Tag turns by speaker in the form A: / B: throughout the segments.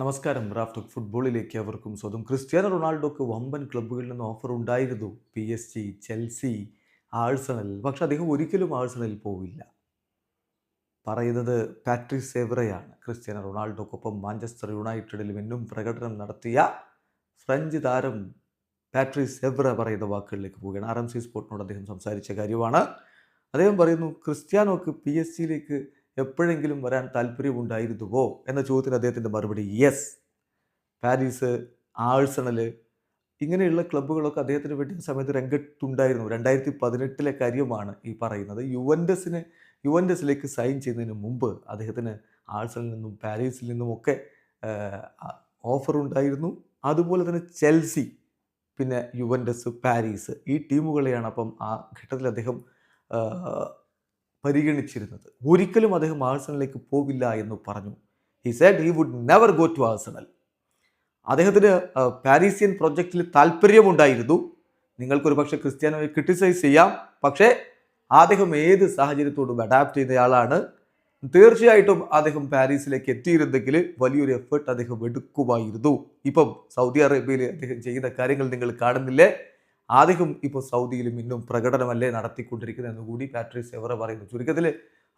A: നമസ്കാരം. റാഫ്റ്റോക് ഫുട്ബോളിലേക്ക് അവർക്കും സ്വന്തം. ക്രിസ്ത്യാനോ റൊണാൾഡോക്ക് വമ്പൻ ക്ലബ്ബുകളിൽ നിന്ന് ഓഫർ ഉണ്ടായിരുന്നു. P S G Chelsea Arsenal പക്ഷെ അദ്ദേഹം ഒരിക്കലും ആഴ്സണലിൽ പോവില്ല. പറയുന്നത് പാട്രിക് സേവറയാണ് ക്രിസ്ത്യാനോ റൊണാൾഡോക്കൊപ്പം മാഞ്ചസ്റ്റർ യുണൈറ്റഡിൽ എന്നും പ്രകടനം നടത്തിയ ഫ്രഞ്ച് താരം പാട്രിക് സെവ്ര പറയുന്ന വാക്കുകളിലേക്ക് പോവുകയാണ്. ആർ എം സി സ്പോർട്ടിനോട് അദ്ദേഹം സംസാരിച്ച കാര്യമാണ്. അദ്ദേഹം പറയുന്നു ക്രിസ്ത്യാനോക്ക് പി എസ് ജിയിലേക്ക് എപ്പോഴെങ്കിലും വരാൻ താല്പര്യമുണ്ടായിരുന്നുവോ എന്ന ചോദ്യത്തിന് അദ്ദേഹത്തിന്റെ മറുപടി യെസ് പാരീസ് ആഴ്സണൽ ഇങ്ങനെയുള്ള ക്ലബ്ബുകളൊക്കെ അദ്ദേഹത്തിന് വേണ്ടി സമയത്ത് രംഗത്തുണ്ടായിരുന്നു. രണ്ടായിരത്തി പതിനെട്ടിലെ കാര്യമാണ് ഈ പറയുന്നത്. യുവൻഡസിന് യുവൻഡസിലേക്ക് സൈൻ ചെയ്യുന്നതിന് മുമ്പ് അദ്ദേഹത്തിന് ആഴ്സണിൽ നിന്നും പാരീസിൽ നിന്നും ഒക്കെ ഓഫർ ഉണ്ടായിരുന്നു. അതുപോലെ തന്നെ ചെൽസി പിന്നെ യുവൻഡസ് പാരീസ് ഈ ടീമുകളെയാണ് അപ്പം ആ ഘട്ടത്തിൽ അദ്ദേഹം പരിഗണിച്ചിരുന്നത്. ഒരിക്കലും അദ്ദേഹം ആഴ്സണലിലേക്ക് പോവില്ല എന്ന് പറഞ്ഞു. He said he would never go to Arsenal അദ്ദേഹത്തിന് പാരീസിയൻ പ്രൊജക്റ്റിൽ താല്പര്യമുണ്ടായിരുന്നു നിങ്ങൾക്കൊരു പക്ഷേ ക്രിസ്ത്യാനോയെ ക്രിട്ടിസൈസ് ചെയ്യാം. പക്ഷേ അദ്ദേഹം ഏത് സാഹചര്യത്തോടും അഡാപ്റ്റ് ചെയ്തയാളാണ്. തീർച്ചയായിട്ടും അദ്ദേഹം പാരീസിലേക്ക് എത്തിയിരുന്നെങ്കിൽ വലിയൊരു എഫേർട്ട് അദ്ദേഹം എടുക്കുമായിരുന്നു. ഇപ്പം സൗദി അറേബ്യയിൽ അദ്ദേഹം ചെയ്യുന്ന കാര്യങ്ങൾ നിങ്ങൾ കാണുന്നില്ലേ? അദ്ദേഹം ഇപ്പോൾ സൗദിയിലും ഇന്നും പ്രകടനമല്ലേ നടത്തിക്കൊണ്ടിരിക്കുന്നത് എന്ന് കൂടി പാട്രിസ് എവറ പറയുന്നു. ചുരുക്കത്തിൽ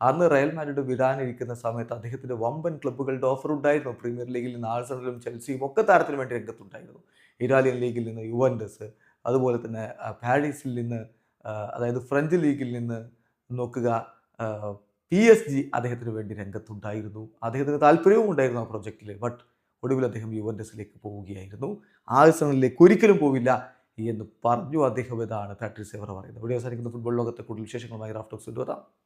A: അന്ന് റയൽ മാഡ്രിഡ് വിടാനിരിക്കുന്ന സമയത്ത് അദ്ദേഹത്തിന്റെ വമ്പൻ ക്ലബ്ബുകളുടെ ഓഫർ ഉണ്ടായിരുന്നു. പ്രീമിയർ ലീഗിൽ നിന്ന് ആഴ്സണലും ചെൽസിയും ഒക്കെ താരത്തിന് വേണ്ടി രംഗത്തുണ്ടായിരുന്നു. ഇറ്റാലിയൻ ലീഗിൽ നിന്ന് യുവൻഡസ് അതുപോലെ തന്നെ പാരീസിൽ നിന്ന് അതായത് ഫ്രഞ്ച് ലീഗിൽ നിന്ന് നോക്കുക പി എസ് ജി അദ്ദേഹത്തിന് വേണ്ടി രംഗത്തുണ്ടായിരുന്നു. അദ്ദേഹത്തിന് താല്പര്യവും ഉണ്ടായിരുന്നു ആ പ്രൊജക്റ്റിൽ ബട്ട് ഒടുവിൽ അദ്ദേഹം യുവൻഡസിലേക്ക് പോവുകയായിരുന്നു. ആഴ്സണലിലേക്ക് ഒരിക്കലും പോവില്ല. എന്ന് പറഞ്ഞു അദ്ദേഹം ഇതാണ് പാട്രിസ് എവർ പറയുന്നത്. ഇവിടെ അവസാനിക്കുന്ന. ഫുട്ബോൾ ലോകത്തെ കൂടുതൽ വിശേഷങ്ങളുമായി റാഫ്റ്റോക്സ് കൊണ്ടുവരാം